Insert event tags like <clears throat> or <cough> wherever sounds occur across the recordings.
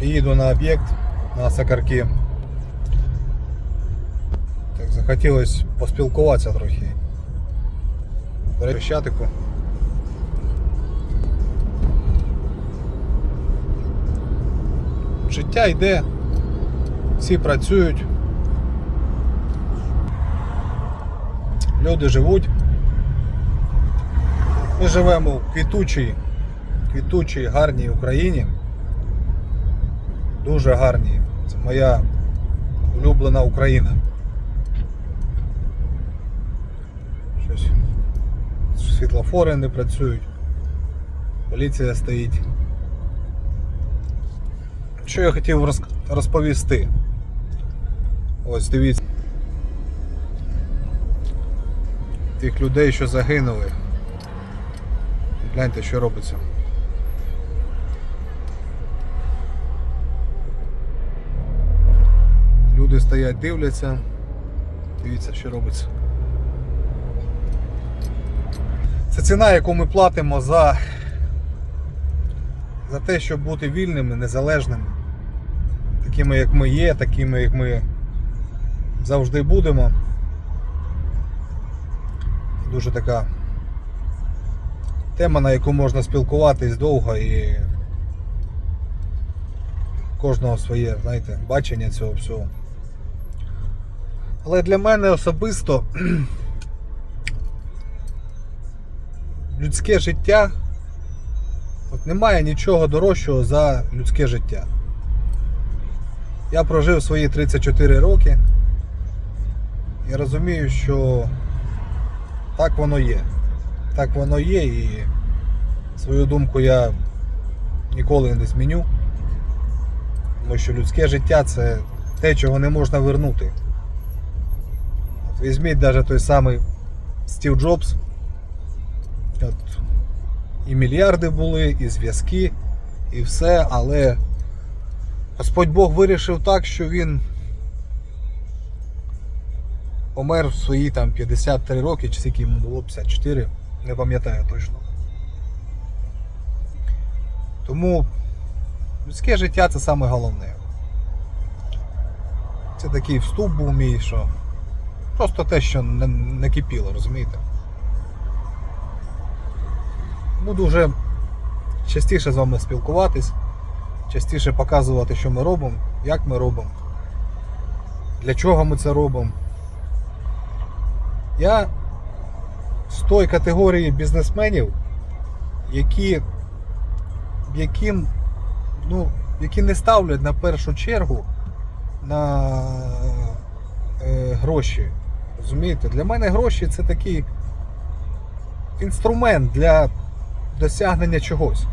їду на об'єкт на Сакарки. Так, захотілося поспілкуватися трохи. Хрещатику. Життя йде, всі працюють. Люди живуть. Ми живемо в квітучій, квітучій, гарній Україні. Дуже гарній. Це моя улюблена Україна. Щось. Світлофори не працюють. Поліція стоїть. Що я хотів розповісти? Ось дивіться. Тих людей, що загинули. Гляньте, що робиться. Люди стоять, дивляться. Дивіться, що робиться. Це ціна, яку ми платимо за, за те, щоб бути вільними, незалежними. Такими, як ми є, такими, як ми завжди будемо. Дуже така тема, на яку можна спілкуватись довго і кожного своє, знаєте, бачення цього всього. Але для мене особисто людське життя от немає нічого дорожчого за людське життя. Я прожив свої 34 роки. Я розумію, що так воно є. Так воно є і свою думку я ніколи не зміню. Тому що людське життя це те, чого не можна вернути. Візьміть навіть той самий Стів Джобс. От, і мільярди були, і зв'язки, і все, але Господь Бог вирішив так, що він помер в свої там 53 роки, чи скільки йому було 54, не пам'ятаю точно. Тому людське життя це саме головне. Це такий вступ був мій, що просто те, що не, не кипіло, розумієте? Буду вже частіше з вами спілкуватись, частіше показувати, що ми робимо, як ми робимо, для чого ми це робимо. Я з тої категорії бізнесменів, які, яким, ну, які не ставлять на першу чергу на е, гроші. Розумієте? Для мене гроші це такий інструмент для досягнення чогось.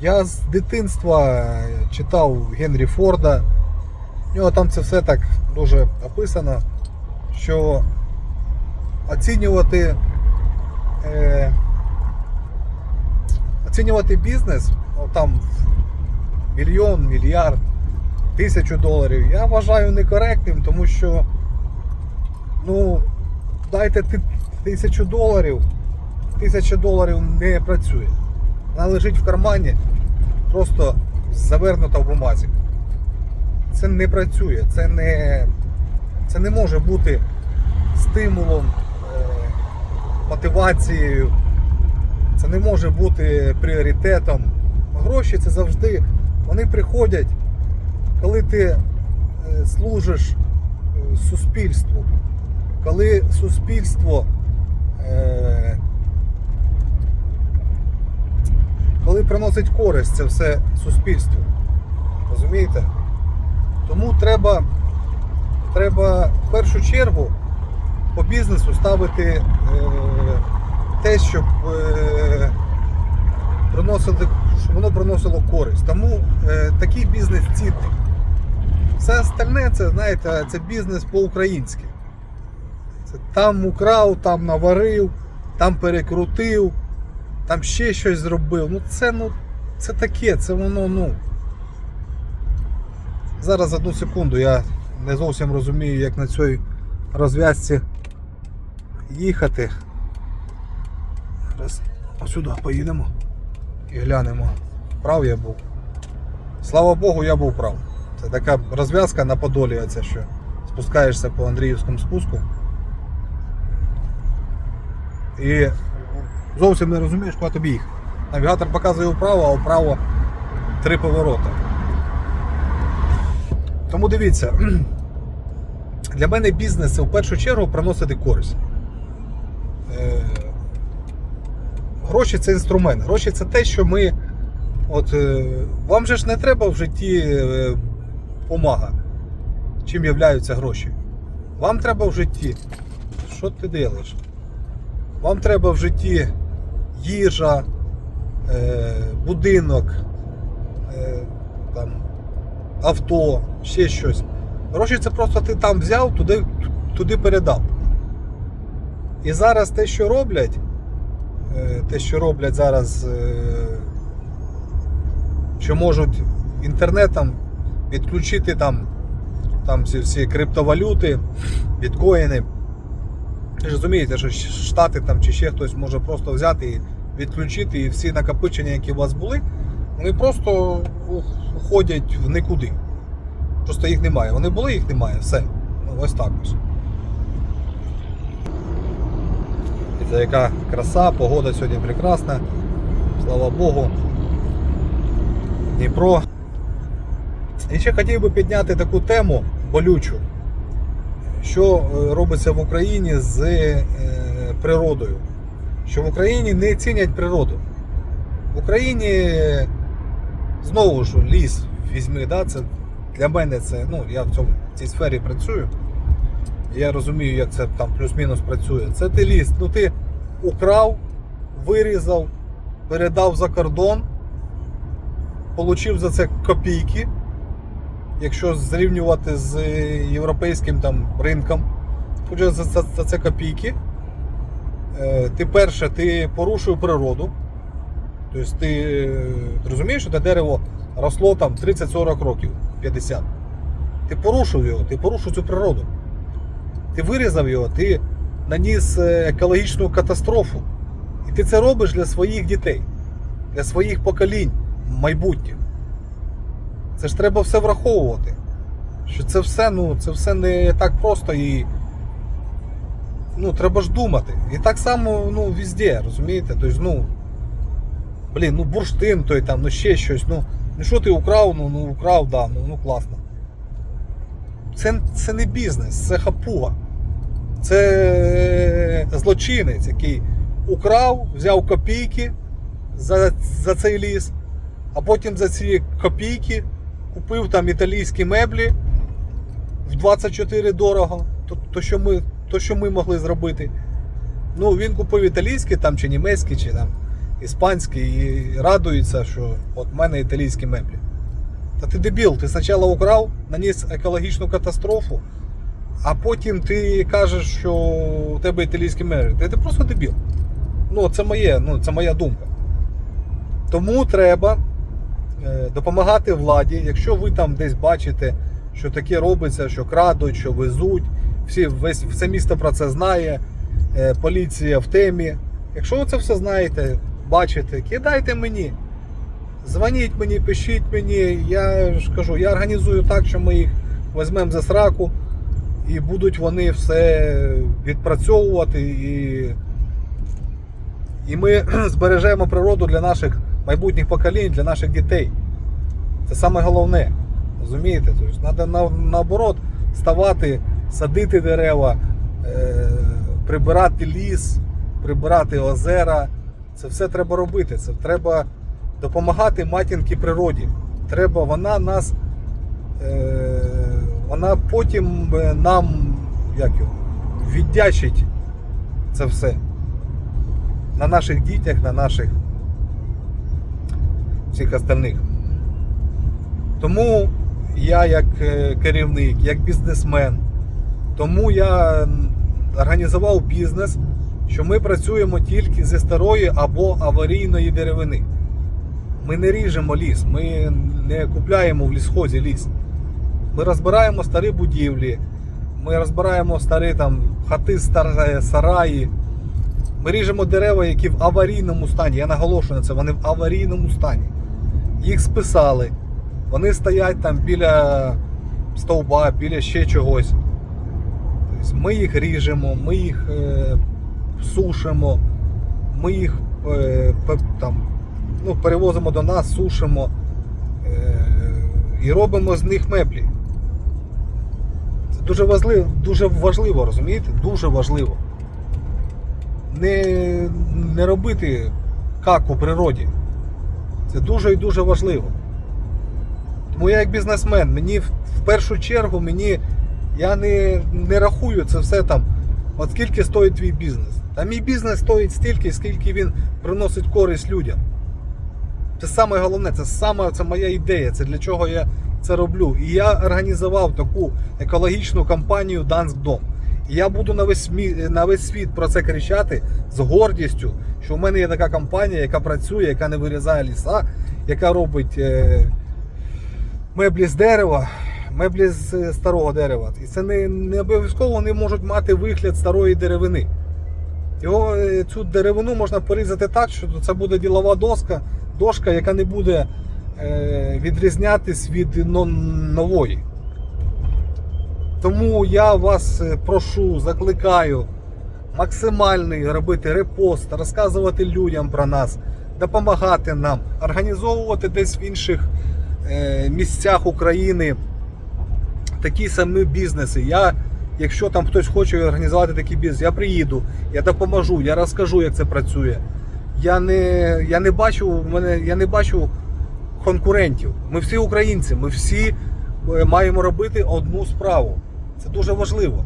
Я з дитинства читав Генрі Форда. У нього там це все так дуже описано, що оцінювати, е, оцінювати бізнес, ну, там мільйон, мільярд, тисячу доларів, я вважаю некоректним, тому що ну, дайте тисячу доларів, тисяча доларів не працює. Вона лежить в кармані, просто завернута в бумазі. Це не працює, це не, це не може бути стимулом, е, мотивацією, це не може бути пріоритетом. Гроші це завжди, вони приходять, коли ти е, служиш е, суспільству, коли суспільство е, коли приносить користь це все суспільству. Розумієте? Тому треба, треба в першу чергу по бізнесу ставити е, те, щоб, е, щоб воно приносило користь. Тому е, такий бізнес цінний. Все остальне це, знаєте, це бізнес по-українськи. Це там украв, там наварив, там перекрутив, там ще щось зробив. Ну це ну, це таке, це воно, ну. Зараз одну секунду, я не зовсім розумію, як на цій розв'язці їхати. Зараз сюди поїдемо і глянемо. Прав я був. Слава Богу, я був прав. Це така розв'язка на Подолі, оця, що спускаєшся по Андріївському спуску. І зовсім не розумієш, куди тобі їх. Навігатор показує вправо, а вправо три повороти. Тому дивіться, <clears throat> для мене бізнес це в першу чергу приносити користь. Е, Гроші це інструмент. Гроші це те, що ми. От е, вам же ж не треба в житті е, помага. Чим являються гроші. Вам треба в житті. Що ти робиш? Вам треба в житті їжа, е, будинок, е, там, авто, ще щось. Гроші це просто ти там взяв, туди, туди передав. І зараз те, що роблять, е, те, що роблять зараз, що можуть інтернетом відключити там, там ці всі криптовалюти, біткоїни. Ви ж розумієте, що Штати там чи ще хтось може просто взяти і відключити, і всі накопичення, які у вас були, вони просто уходять в нікуди. Просто їх немає. Вони були, їх немає. Все. Ну, ось так ось. І це яка краса, погода сьогодні прекрасна. Слава Богу. Дніпро. І ще хотів би підняти таку тему болючу, що е, робиться в Україні з е, природою. Що в Україні не цінять природу. В Україні знову ж ліс візьми, да, це для мене це, ну, я в цьому в цій сфері працюю. Я розумію, як це там плюс-мінус працює. Це ти ліс, ну ти украв, вирізав, передав за кордон, получив за це копійки. Якщо зрівнювати з європейським там ринком, получив за, за, за це копійки. Е, Ти перше, ти порушив природу. Тобто ти е, розумієш, що те дерево росло там 30-40 років, 50. Ти порушив його, ти порушив цю природу. Ти вирізав його, ти наніс е, екологічну катастрофу. І ти це робиш для своїх дітей, для своїх поколінь майбутніх. Це ж треба все враховувати. Що це все, ну, це все не так просто і. Ну, треба ж думати. І так само, ну, везде, розумієте? Тобто, ну. Блін, ну бурштин той там, ну ще щось. Ну, ну що ти украв, ну, ну украв, да, ну, ну класно. Це, це не бізнес, це хапуга. Це злочинець, який украв, взяв копійки за, за цей ліс, а потім за ці копійки купив там італійські меблі в 24 дорого. То, то, що ми, то, що ми могли зробити. Ну, він купив італійські там, чи німецькі, чи там іспанські, і радується, що от в мене італійські меблі. Та ти дебіл, ти спочатку украв, наніс екологічну катастрофу, а потім ти кажеш, що у тебе італійські меблі. Ти, ти просто дебіл. Ну, це моє, ну, це моя думка. Тому треба допомагати владі, якщо ви там десь бачите, що таке робиться, що крадуть, що везуть, всі, весь, все місто про це знає, е, поліція в темі. Якщо ви це все знаєте, бачите, кидайте мені. Дзвоніть мені, пишіть мені. Я ж кажу, я організую так, що ми їх візьмемо за сраку і будуть вони все відпрацьовувати. І, і ми <clears throat> збережемо природу для наших майбутніх поколінь, для наших дітей. Це саме головне. Розумієте? Тобто, треба на, наоборот ставати, садити дерева, е, прибирати ліс, прибирати озера. Це все треба робити. Це треба допомагати матінки природі. Треба, вона нас, е, вона потім е, нам як його, віддячить це все. На наших дітях, на наших всіх остальних. Тому я як е, керівник, як бізнесмен, тому я організував бізнес, що ми працюємо тільки зі старої або аварійної деревини. Ми не ріжемо ліс, ми не купляємо в лісхозі ліс. Ми розбираємо старі будівлі, ми розбираємо старі там хати, старі сараї. Ми ріжемо дерева, які в аварійному стані. Я наголошую на це, вони в аварійному стані. Їх списали, Вони стоять там біля стовба, біля ще чогось. Тобто ми їх ріжемо, ми їх е, сушимо, ми їх е, там, ну, перевозимо до нас, сушимо е, і робимо з них меблі. Це дуже важливо, дуже важливо, розумієте? Дуже важливо. Не, не робити как у природі. Це дуже і дуже важливо. Тому я як бізнесмен, мені в, першу чергу мені я не, не рахую це все там. От скільки стоїть твій бізнес? Та мій бізнес стоїть стільки, скільки він приносить користь людям. Це саме головне, це саме це моя ідея, це для чого я це роблю. І я організував таку екологічну кампанію Данськдом. І я буду на весь, смі- на весь світ про це кричати з гордістю, що в мене є така компанія, яка працює, яка не вирізає ліса, яка робить е, меблі з дерева, меблі з е, старого дерева. І це не, не обов'язково вони можуть мати вигляд старої деревини. Його, е, цю деревину можна порізати так, що це буде ділова доска, дошка, яка не буде е, відрізнятись від нової. Тому я вас е, прошу, закликаю максимальний робити репост, розказувати людям про нас, допомагати нам, організовувати десь в інших місцях України такі самі бізнеси. Я, якщо там хтось хоче організувати такий бізнес, я приїду, я допоможу, я розкажу, як це працює. Я не, я не бачу, мене, я не бачу конкурентів. Ми всі українці, ми всі е, маємо робити одну справу. Це дуже важливо.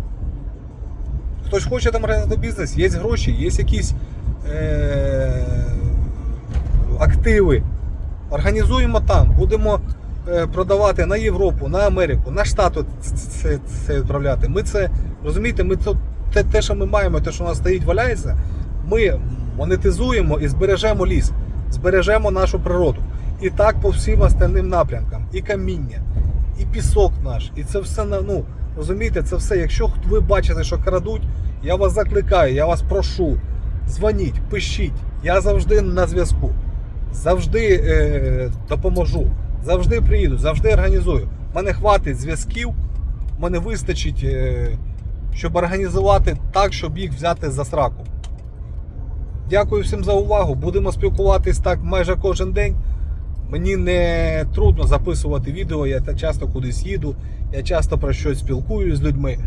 Хтось хоче там організувати бізнес, є гроші, є якісь е- активи. Організуємо там, будемо е, продавати на Європу, на Америку, на Штати це, це, відправляти. Ми це розумієте, ми це, те, те, що ми маємо, те, що у нас стоїть, валяється, ми монетизуємо і збережемо ліс, збережемо нашу природу. І так по всім остальним напрямкам. І каміння, і пісок наш, і це все ну, розумієте, це все. Якщо ви бачите, що крадуть, я вас закликаю, я вас прошу. Дзвоніть, пишіть. Я завжди на зв'язку. Завжди е, допоможу. Завжди приїду, завжди організую. Мене хватить зв'язків, мене вистачить, е, щоб організувати так, щоб їх взяти за сраку. Дякую всім за увагу. Будемо спілкуватись так майже кожен день. Мені не трудно записувати відео, я часто кудись їду, я часто про щось спілкуюсь з людьми.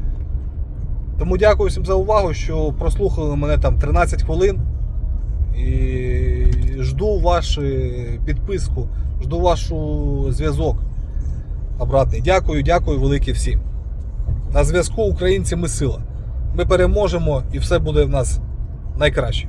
Тому дякую всім за увагу, що прослухали мене там 13 хвилин. І жду вашу підписку, жду вашу зв'язок обратний. Дякую, дякую велике всім. На зв'язку українці ми сила. Ми переможемо і все буде в нас найкраще.